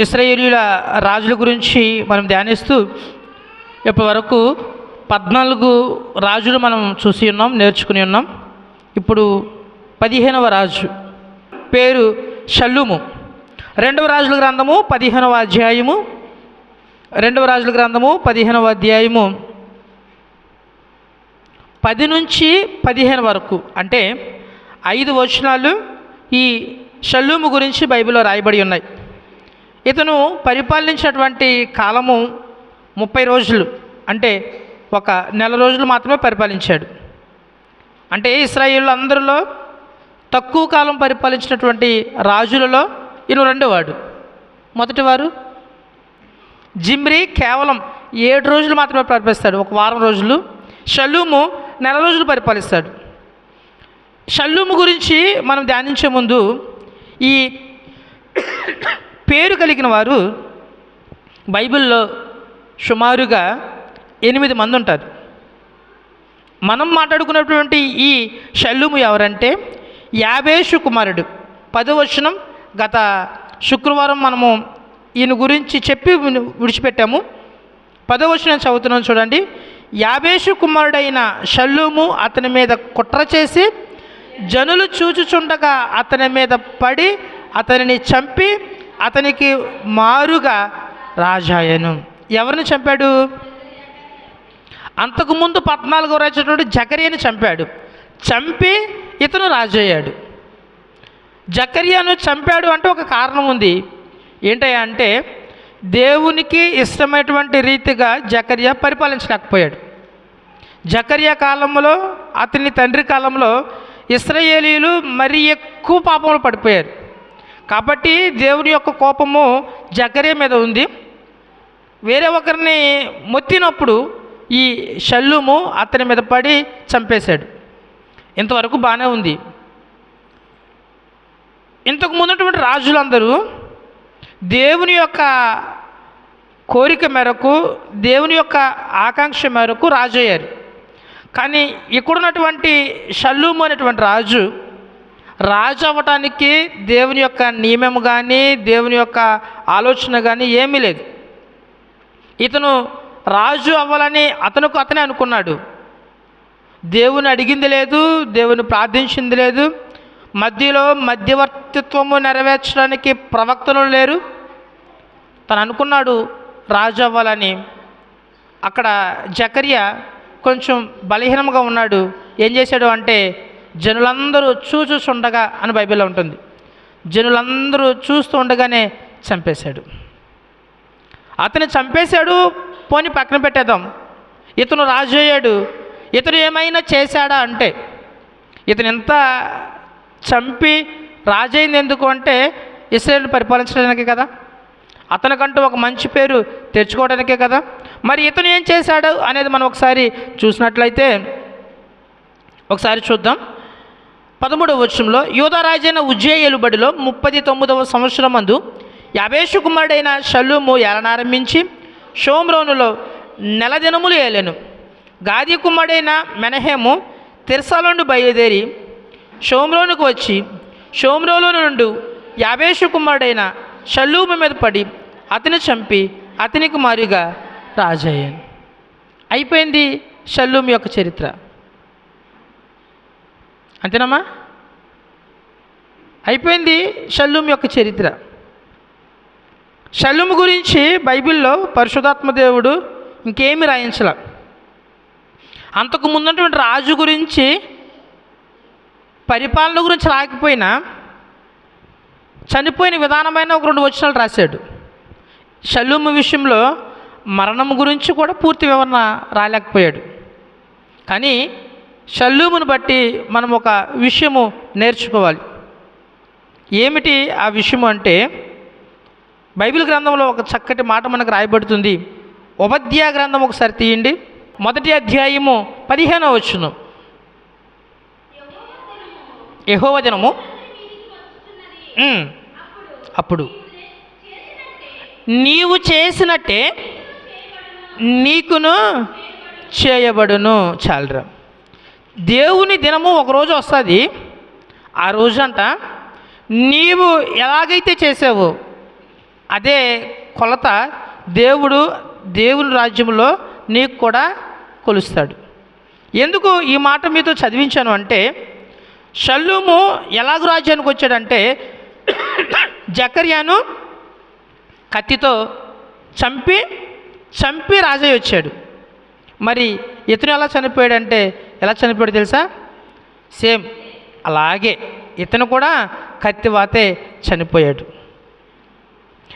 ఇస్రాయేలీల రాజుల గురించి మనం ధ్యానిస్తూ ఇప్పటి వరకు పద్నాలుగు రాజులు మనం చూసి ఉన్నాం నేర్చుకుని ఉన్నాం. ఇప్పుడు పదిహేనవ రాజు పేరు షల్లుము. రెండవ రాజుల గ్రంథము పదిహేనవ అధ్యాయము. రెండవ రాజుల గ్రంథము పదిహేనవ అధ్యాయము. పది నుంచి పదిహేను వరకు అంటే ఐదు వచనాలు ఈ షల్లూము గురించి బైబిల్లో రాయబడి ఉన్నాయి. ఇతను పరిపాలించినటువంటి కాలము ముప్పై రోజులు అంటే ఒక నెల రోజులు మాత్రమే పరిపాలించాడు. అంటే ఇస్రాయిల్ అందరిలో తక్కువ కాలం పరిపాలించినటువంటి రాజులలో ఈయన రెండోవాడు. మొదటివారు జిమ్రీ కేవలం ఏడు రోజులు మాత్రమే పరిపాలిస్తాడు ఒక వారం రోజులు. షల్లూము నెల రోజులు పరిపాలిస్తాడు. షల్లూము గురించి మనం ధ్యానించే ముందు ఈ పేరు కలిగిన వారు బైబిల్లో సుమారుగా ఎనిమిది మంది ఉంటారు. మనం మాట్లాడుకున్నటువంటి ఈ షల్లుము ఎవరంటే యాభేషు కుమారుడు. పదవచనం గత శుక్రవారం మనము ఈయన గురించి చెప్పి విడిచిపెట్టాము. పదవచనం చదువుతున్నాం చూడండి. యాభేషు కుమారుడైన షల్లుము అతని మీద కుట్ర చేసి జనులు చూచుచుండగా అతని మీద పడి అతనిని చంపి అతనికి మారుగా రాజాయను ఎవరిని చంపాడు? అంతకుముందు పద్నాలుగో రాజైనటువంటి జకర్యని చంపాడు. చంపి ఇతను రాజయ్యాడు జకరియాను చంపాడు అంటే ఒక కారణం ఉంది. ఏంటయ్యా అంటే దేవునికి ఇష్టమైనటువంటి రీతిగా జకరియా పరిపాలించలేకపోయాడు. జకరియా కాలంలో అతని తండ్రి కాలంలో ఇస్రయేలీలు మరీ ఎక్కువ పాపంలో పడిపోయారు. కాబట్టి దేవుని యొక్క కోపము జగరే మీద ఉంది. వేరే ఒకరిని మొత్తినప్పుడు ఈ షల్లుము అతని మీద పడి చంపేశాడు. ఇంతవరకు బాగానే ఉంది. ఇంతకు ముందున్నటువంటి రాజులందరూ దేవుని యొక్క కోరిక మేరకు దేవుని యొక్క ఆకాంక్ష మేరకు రాజు అయ్యారు కానీ ఇక్కడున్నటువంటి షల్లూము అనేటువంటి రాజు రాజు అవ్వటానికి దేవుని యొక్క నియమం కానీ దేవుని యొక్క ఆలోచన కానీ ఏమీ లేదు. ఇతను రాజు అవ్వాలని అతనుకు అతనే అనుకున్నాడు. దేవుని అడిగింది లేదు దేవుని ప్రార్థించింది లేదు. మధ్యలో మధ్యవర్తిత్వము నెరవేర్చడానికి ప్రవక్తలు లేరు. తను అనుకున్నాడు రాజు అవ్వాలని. అక్కడ జకరియా కొంచెం బలహీనంగా ఉన్నాడు. ఏం చేశాడు అంటే జనులందరూ చూచుచుండగా అని బైబిల్లో ఉంటుంది. జనులందరూ చూస్తూ ఉండగానే చంపేశాడు. అతను చంపేశాడు పోని పక్కన పెట్టేద్దాం. ఇతను రాజు అయ్యాడు ఇతను ఏమైనా చేశాడా అంటే ఇతను ఎంత చంపి రాజైంది ఎందుకు అంటే ఇస్రాయేల్ పరిపాలించడానికే కదా? అతనికంటూ ఒక మంచి పేరు తెచ్చుకోవడానికే కదా? మరి ఇతను ఏం చేశాడు అనేది మనం ఒకసారి చూసినట్లయితే ఒకసారి చూద్దాం. పదమూడవ వచనంలో యూదరాజైన ఉజ్జేయలుబడిలో ముప్పది తొమ్మిదవ సంవత్సరం అందు యాభేషు కుమారుడైన షల్లుము ఏలనారంభించి షోమ్రోనులో నెల దినములు ఏలెను. గాది కుమారుడైన మెనహేము తిర్సాల బయలుదేరి షోమ్రోనుకు వచ్చి షోమ్రోలో నుండి యాభేషు కుమారుడైన షల్లూము మీద పడి అతని చంపి అతనికి మారుగా రాజయ్యాను. అయిపోయింది షల్లూము యొక్క చరిత్ర. అంతేనమ్మా? అయిపోయింది షల్లూమ్ యొక్క చరిత్ర. షల్లూమ్ గురించి బైబిల్లో పరిశుధాత్మ దేవుడు ఇంకేమి రాయించల. అంతకు ముందున్నటువంటి రాజు గురించి పరిపాలన గురించి రాకపోయినా చనిపోయిన విధానమైన ఒక రెండు వచనాలు రాశాడు. షల్లూము విషయంలో మరణం గురించి కూడా పూర్తి వివరణ రాలేకపోయాడు కానీ షల్లూమును బట్టి మనం ఒక విషయము నేర్చుకోవాలి. ఏమిటి ఆ విషయము అంటే బైబిల్ గ్రంథంలో ఒక చక్కటి మాట మనకు రాయబడుతుంది. ఉపధ్యాయ గ్రంథం ఒకసారి తీయండి. మొదటి అధ్యాయము పదిహేనవ వచ్చును యహోవచనము అప్పుడు. నీవు చేసినట్టే నీకును చేయబడును. చాలరా. దేవుని దినము ఒకరోజు వస్తుంది. ఆ రోజంట నీవు ఎలాగైతే చేసావో అదే కొలత దేవుడు దేవుని రాజ్యంలో నీకు కూడా కొలుస్తాడు. ఎందుకు ఈ మాట మీతో చదివించాను అంటే షల్లూము ఎలాగ రాజ్యానికి వచ్చాడంటే జకర్యాను కత్తితో చంపి చంపి రాజయ్య వచ్చాడు. మరి ఇతను ఎలా చనిపోయాడంటే ఎలా చనిపోయాడు తెలుసా? సేమ్. అలాగే ఇతను కూడా కత్తివాతే చనిపోయాడు.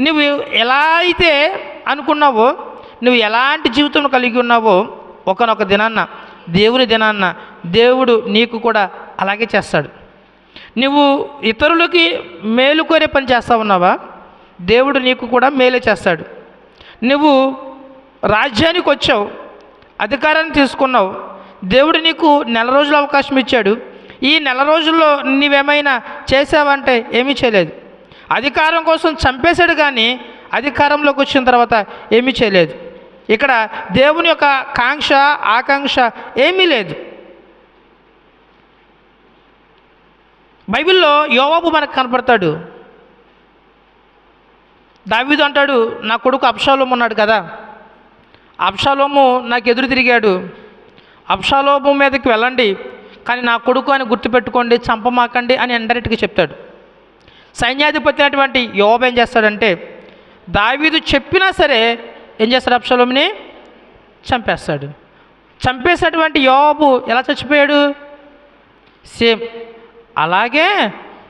నువ్వు ఎలా అయితే అనుకున్నావో నువ్వు ఎలాంటి జీవితం కలిగి ఉన్నావో ఒకనొక దినాన్న దేవుని దినాన్న దేవుడు నీకు కూడా అలాగే చేస్తాడు. నువ్వు ఇతరులకి మేలు కోరే పని చేస్తా ఉన్నావా? దేవుడు నీకు కూడా మేలే చేస్తాడు. నువ్వు రాజ్యానికి వచ్చావు అధికారాన్ని తీసుకున్నావు దేవుడు నీకు నెల రోజుల అవకాశం ఇచ్చాడు. ఈ నెల రోజుల్లో నీవేమైనా చేసావంటే ఏమీ చేయలేదు. అధికారం కోసం చంపేశాడు కానీ అధికారంలోకి వచ్చిన తర్వాత ఏమీ చేయలేదు. ఇక్కడ దేవుని యొక్క కాంక్ష ఆకాంక్ష ఏమీ లేదు. బైబిల్లో యోవాబు మనకు కనపడతాడు. దావీదు అంటాడు నా కొడుకు అప్షాలోము ఉన్నాడు కదా. అప్షాలోము నాకు ఎదురు తిరిగాడు. అప్షాలోభం మీదకి వెళ్ళండి కానీ నా కొడుకు అని గుర్తుపెట్టుకోండి చంపమాకండి అని ఇండైరెక్ట్గా చెప్తాడు. సైన్యాధిపతి అయినటువంటి యోబు ఏం చేస్తాడంటే దావీదు చెప్పినా సరే ఏం చేస్తాడు అప్షలోమిని చంపేస్తాడు. చంపేసినటువంటి యోబు ఎలా చచ్చిపోయాడు? సేమ్ అలాగే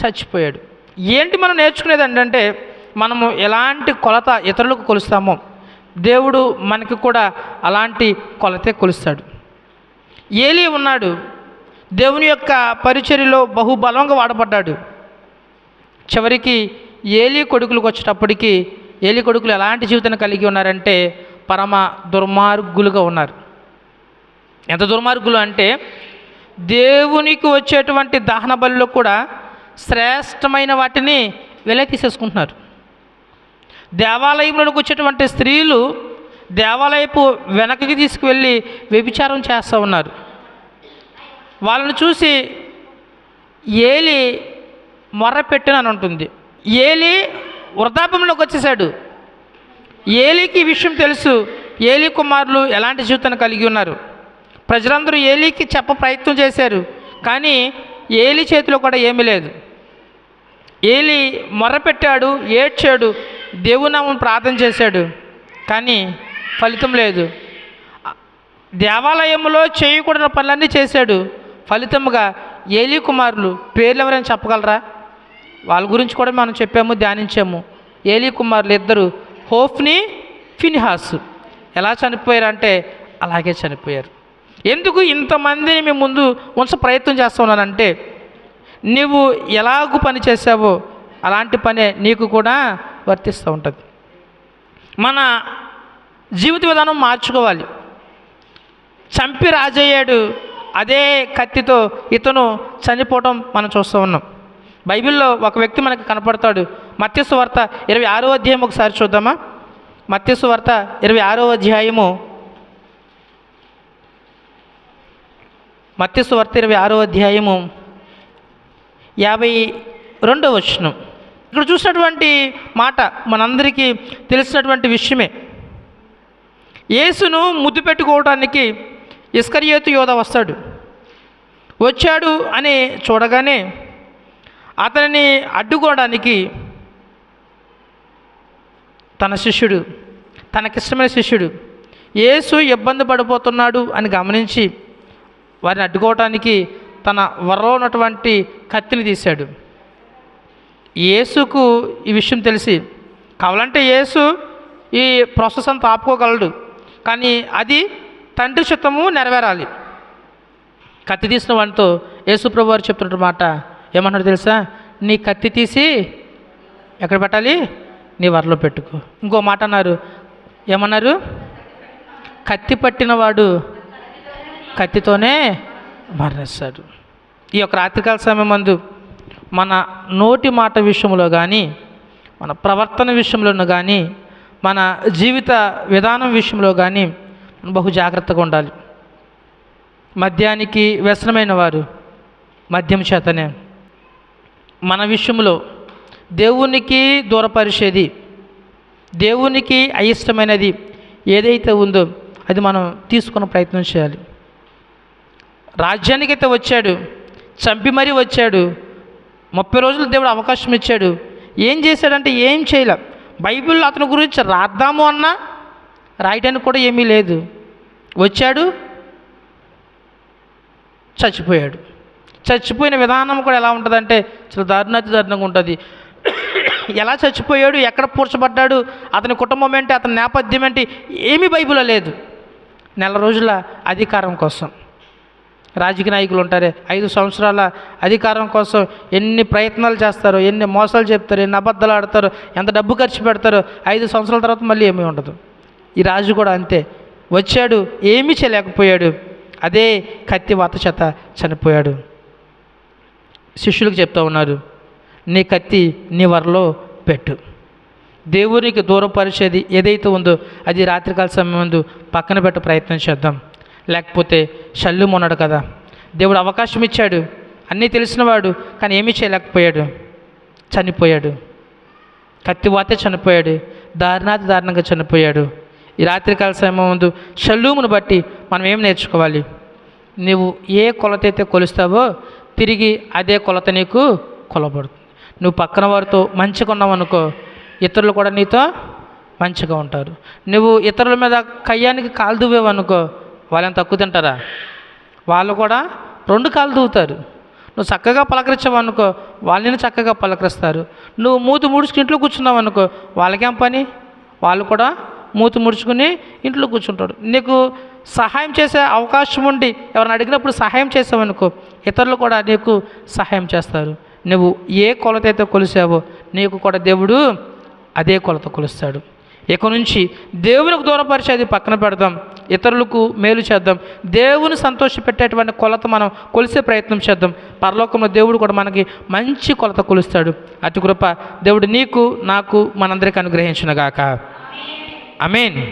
చచ్చిపోయాడు. ఏంటి మనం నేర్చుకునేది ఏంటంటే మనము ఎలాంటి కొలత ఇతరులకు కొలుస్తామో దేవుడు మనకి కూడా అలాంటి కొలతే కొలుస్తాడు. ఏలి ఉన్నాడు. దేవుని యొక్క పరిచర్యలో బహుబలంగా వాడబడ్డాడు. చివరికి ఏలి కొడుకులకు వచ్చేటప్పటికి ఏలి కొడుకులు ఎలాంటి జీవితాన్ని కలిగి ఉన్నారంటే పరమ దుర్మార్గులుగా ఉన్నారు. ఎంత దుర్మార్గులు అంటే దేవునికి వచ్చేటువంటి దహన బలిలో కూడా శ్రేష్టమైన వాటిని వెలే తీసేసుకుంటున్నారు దేవాలయంలోకి వచ్చేటువంటి స్త్రీలు దేవాలయపు వెనకకి తీసుకువెళ్ళి వ్యభిచారం చేస్తూ ఉన్నారు. వాళ్ళని చూసి ఏలి మొర్ర పెట్టినని ఉంటుంది. ఏలి వృద్ధాపంలోకి వచ్చేసాడు. ఏలికి విషయం తెలుసు. ఏలి కుమారులు ఎలాంటి జీవితాన్ని కలిగి ఉన్నారు? ప్రజలందరూ ఏలికి చెప్ప ప్రయత్నం చేశారు. కానీ ఏలి చేతిలో కూడా ఏమీ లేదు. ఏలి మొర్రపెట్టాడు ఏడ్చాడు దేవునామం ప్రార్థన చేశాడు. కానీ ఫలితం లేదు. దేవాలయంలో చేయకూడని పనులన్నీ చేశాడు. ఫలితముగా ఏలి కుమారులు పేర్లు ఎవరైనా చెప్పగలరా? వాళ్ళ గురించి కూడా మనం చెప్పాము ధ్యానించాము. ఏలి కుమారులు ఇద్దరు హోఫ్ని ఫినిహాస్. ఎలా చనిపోయారంటే అలాగే చనిపోయారు. ఎందుకు ఇంతమందిని మీ ముందు ఉంచ ప్రయత్నం చేస్తున్నానంటే నువ్వు ఎలాగూ పని చేసావో అలాంటి పనే నీకు కూడా వర్తిస్తూ ఉంటుంది. మన జీవిత విధానం మార్చుకోవాలి. చంపి రాజయ్యాడు అదే కత్తితో ఇతను చనిపోవటం మనం చూస్తూ ఉన్నాం. బైబిల్లో ఒక వ్యక్తి మనకు కనపడతాడు. మత్స్సు వార్త ఇరవై ఆరో అధ్యాయం ఒకసారి చూద్దామా? మత్స్సు వార్త ఇరవై ఆరో అధ్యాయము. మత్స్సు వార్త ఇరవై ఆరో అధ్యాయము యాభై రెండో వచనం. ఇక్కడ చూసినటువంటి మాట మనందరికీ తెలిసినటువంటి విషయమే. యేసును ముద్దు పెట్టుకోవడానికి ఇస్కరియోతు యోధ వస్తాడు. వచ్చాడు అని చూడగానే అతనిని అడ్డుకోవడానికి తన శిష్యుడు తనకిష్టమైన శిష్యుడు యేసు ఇబ్బంది పడిపోతున్నాడు అని గమనించి వారిని అడ్డుకోవటానికి తన వరలో ఉన్నటువంటి కత్తిని తీశాడు. యేసుకు ఈ విషయం తెలిసి కావాలంటే యేసు ఈ ప్రాసెస్ అంతా ఆపుకోగలడు. కానీ అది తండ్రి చిత్తము నెరవేరాలి. కత్తి తీసిన వాడితో యేసుప్రభు వారు చెప్తున్న మాట ఏమన్నాడు తెలుసా? నీ కత్తి తీసి ఎక్కడ పెట్టాలి? నీ వరలో పెట్టుకో. ఇంకో మాట అన్నారు. ఏమన్నారు? కత్తి పట్టినవాడు కత్తితోనే మరణిస్తాడు. ఈ యొక్క రాత్రికాల సమయం మందు మన నోటి మాట విషయంలో కానీ మన ప్రవర్తన విషయంలోనూ కానీ మన జీవిత విధానం విషయంలో కానీ బహు జాగ్రత్తగా ఉండాలి. మద్యానికి వ్యసనమైన వారు మద్యం చేతనే. మన విషయంలో దేవునికి దూరపరిచేది దేవునికి అయిష్టమైనది ఏదైతే ఉందో అది మనం తీసుకున్న ప్రయత్నం చేయాలి. రాజ్యానికైతే వచ్చాడు చంపి మరీ వచ్చాడు ముప్పై రోజులు దేవుడు అవకాశం ఇచ్చాడు ఏం చేశాడంటే ఏం చేయలే. బైబిల్లో అతని గురించి రాద్దాము అన్నా రాయడానికి కూడా ఏమీ లేదు. వచ్చాడు చచ్చిపోయాడు. చచ్చిపోయిన విధానం కూడా ఎలా ఉంటుందంటే చాలా దారుణాతి దారుణంగా ఉంటుంది. ఎలా చచ్చిపోయాడు ఎక్కడ పూడ్చబడ్డాడు అతని కుటుంబం ఏంటి అతని నేపథ్యం ఏంటి ఏమీ బైబిల్లో లేదు. నెల రోజుల అధికారం కోసం. రాజకీయ నాయకులు ఉంటారే. ఐదు సంవత్సరాల అధికారం కోసం ఎన్ని ప్రయత్నాలు చేస్తారో ఎన్ని మోసాలు చెప్తారు ఎన్ని అబద్ధాలు ఆడతారు ఎంత డబ్బు ఖర్చు పెడతారు ఐదు సంవత్సరాల తర్వాత మళ్ళీ ఏమీ ఉండదు. ఈ రాజు కూడా అంతే. వచ్చాడు ఏమీ చేయలేకపోయాడు. అదే కత్తి వాత చేత చనిపోయాడు. శిష్యులకు చెప్తా ఉన్నారు నీ కత్తి నీ వరలో పెట్టు. దేవునికి దూరపరిచేది ఏదైతే ఉందో అది రాత్రికాల సమయం ముందు పక్కన పెట్ట ప్రయత్నం చేద్దాం. లేకపోతే షల్లు మొన్నాడు కదా. దేవుడు అవకాశం ఇచ్చాడు అన్నీ తెలిసినవాడు కానీ ఏమీ చేయలేకపోయాడు. చనిపోయాడు. కత్తివాతే చనిపోయాడు. దారుణాతి దారుణంగా చనిపోయాడు. ఈ రాత్రికాల సమయం ముందు షల్లూమును బట్టి మనం ఏం నేర్చుకోవాలి? నువ్వు ఏ కొలత అయితే కొలుస్తావో తిరిగి అదే కొలత నీకు కొలబడుతుంది నువ్వు పక్కన వారితో మంచిగా ఉన్నావనుకో ఇతరులు కూడా నీతో మంచిగా ఉంటారు. నువ్వు ఇతరుల మీద కయ్యానికి కాలు దువ్వేవనుకో వాళ్ళని తక్కువ తింటారా? వాళ్ళు కూడా రెండు కాలు దూవుతారు నువ్వు చక్కగా పలకరించావు అనుకో వాళ్ళని చక్కగా పలకరిస్తారు. నువ్వు మూతి ముడుచుకుని ఇంట్లో కూర్చున్నావు అనుకో వాళ్ళకేం పని? వాళ్ళు కూడా మూతి ముడుచుకుని ఇంట్లో కూర్చుంటాడు నీకు సహాయం చేసే అవకాశం ఉండి ఎవరిని అడిగినప్పుడు సహాయం చేసావనుకో ఇతరులు కూడా నీకు సహాయం చేస్తారు. నువ్వు ఏ కొలత అయితే కొలిసావో నీకు కూడా దేవుడు అదే కొలత కొలుస్తాడు. ఇక నుంచి దేవునికి దూరపరిచేది పక్కన పెడదాం. ఇతరులకు మేలు చేద్దాం. దేవుని సంతోషపెట్టేటువంటి కొలత మనం కొలిసే ప్రయత్నం చేద్దాం. పరలోకంలో దేవుడు కూడా మనకి మంచి కొలత కొలుస్తాడు. అతి కృప దేవుడు నీకు నాకు మనందరికీ అనుగ్రహించునుగాక. మీన్